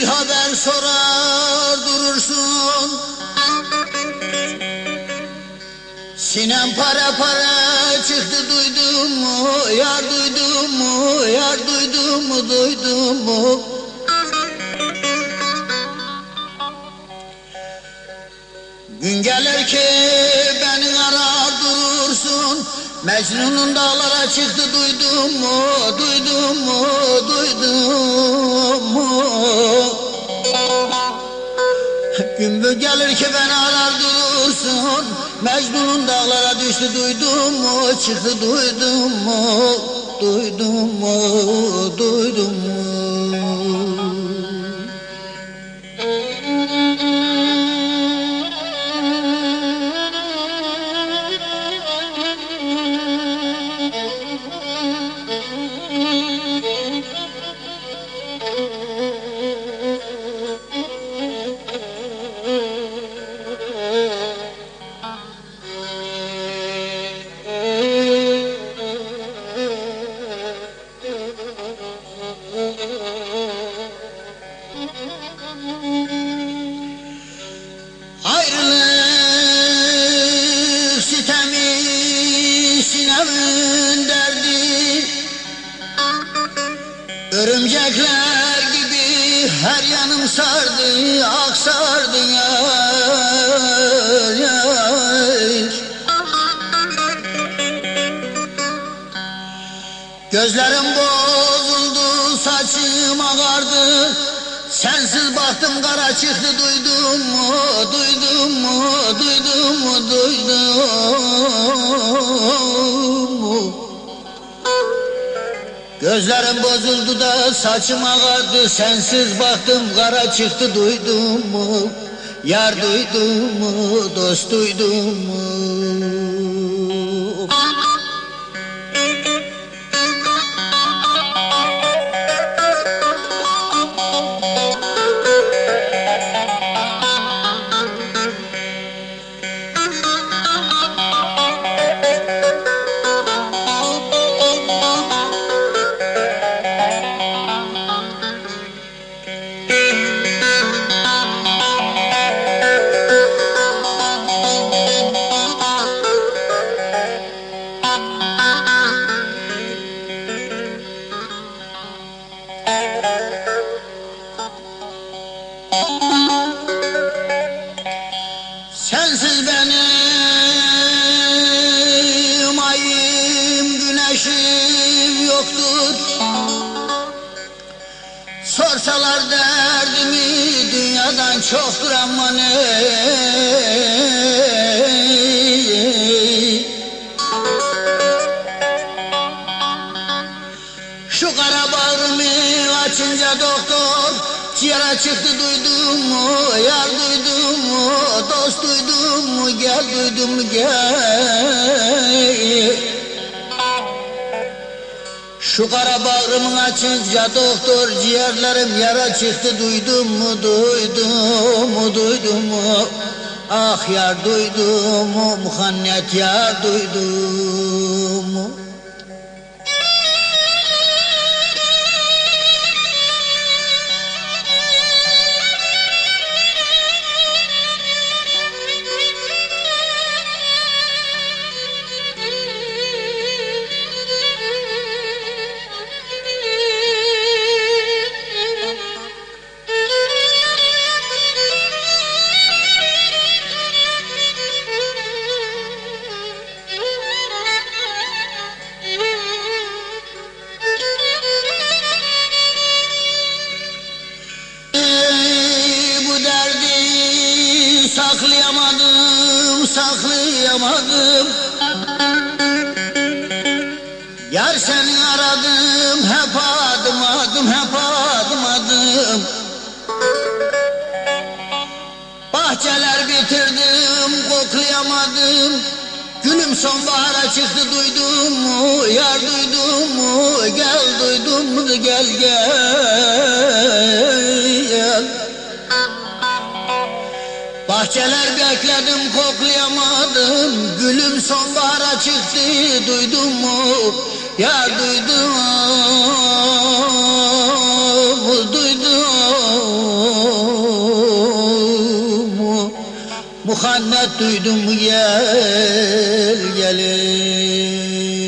bir haber sorar durursun. Sinem para para çıktı duydun mu? Yar duydun mu? Yar duydun mu? Duydun mu? Gün gelir ki beni arar durursun. Mecnun'un dağlara çıktı duydun mu? Duydun mu? Duydun mu Gün bu gelir ki beni arar durursun Mecnun'un dağlara düştü duydun mu? Çıktı duydun mu? Duydun mu? Duydun mu Örümcekler gibi her yanım sardı Ah sardı yar yar Gözlerim bozuldu saçım ağardı. Sensiz baktım kara çıktı duydun mu duydun mu duydun mu duydun Gözlerim bozuldu da saçım ağardı Sensiz baktım kara çıktı duydun mu? Yar duydun mu dost duydun mu Sensiz benim ayım güneşim yoktur. Sorsalar derdimi dünyadan çoktur ama ne? Şu kara bağrımı açınca doktor Ciğere çıktı duydun mu? Yar duydun mu Dost duydun mu Gel duydun mu gel. Şu kara bağrımın açınca doktor Ciğerlerim yara çıktı duydun mu Duydun mu duydun mu? Ah yar duydun mu Muhannet yar duydun mu saklayamadım Yar seni aradım, hep adım adım, hep adım adım. Bahçeler bitirdim, koklayamadım. Gülüm sonbahara çıktı duydun mu, yar duydun mu? Gel duydun mu, gel gel Bahçeler bekledim koklayamadım Gülüm sonbahara çıktı duydun mu? Ya duydum Duydum mu? Muhammed duydum mu gel gelin